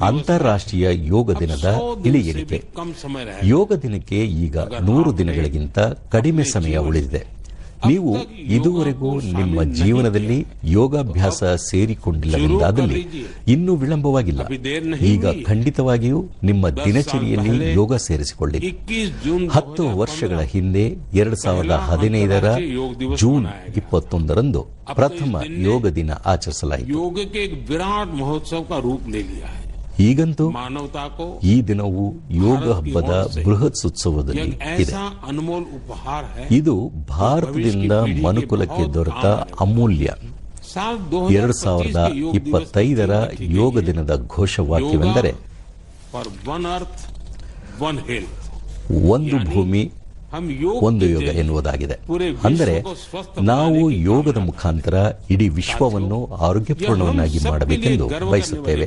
ಅಂತಾರಾಷ್ಟ್ರೀಯ ಯೋಗ ದಿನದ ಇಳಿಯಲಿಕೆ ಯೋಗ ದಿನಕ್ಕೆ ಈಗ ನೂರು ದಿನಗಳಿಗಿಂತ ಕಡಿಮೆ ಸಮಯ ಉಳಿದಿದೆ. ನೀವು ಇದುವರೆಗೂ ನಿಮ್ಮ ಜೀವನದಲ್ಲಿ ಯೋಗಾಭ್ಯಾಸ ಸೇರಿಕೊಂಡಿಲ್ಲವೆಂದಾದಲ್ಲಿ ಇನ್ನೂ ವಿಳಂಬವಾಗಿಲ್ಲ. ಈಗ ಖಂಡಿತವಾಗಿಯೂ ನಿಮ್ಮ ದಿನಚರಿಯಲ್ಲಿ ಯೋಗ ಸೇರಿಸಿಕೊಳ್ಳಿ. ಹತ್ತು ವರ್ಷಗಳ ಹಿಂದೆ ಎರಡು ಸಾವಿರದ ಹದಿನೈದರ ಜೂನ್ ಇಪ್ಪತ್ತೊಂದರಂದು ಪ್ರಥಮ ಯೋಗ ದಿನ ಆಚರಿಸಲಾಯಿತು. ಈಗಂತೂ ಈ ದಿನವು ಯೋಗ ಹಬ್ಬದ ಬೃಹತ್ ಉತ್ಸವದಲ್ಲಿ ಇದೆ. ಇದು ಭಾರತದಿಂದ ಮನುಕುಲಕ್ಕೆ ದೊರೆತ ಅಮೂಲ್ಯ. ಎರಡ್ ಸಾವಿರದ ಇಪ್ಪತ್ತೈದರ ಯೋಗ ದಿನದ ಘೋಷವಾಕ್ಯವೆಂದರೆ ಒಂದು ಭೂಮಿ ಒಂದು ಯೋಗ ಎನ್ನುವುದಾಗಿದೆ. ಅಂದರೆ ನಾವು ಯೋಗದ ಮುಖಾಂತರ ಇಡೀ ವಿಶ್ವವನ್ನು ಆರೋಗ್ಯಪೂರ್ಣವನ್ನಾಗಿ ಮಾಡಬೇಕೆಂದು ಬಯಸುತ್ತೇವೆ.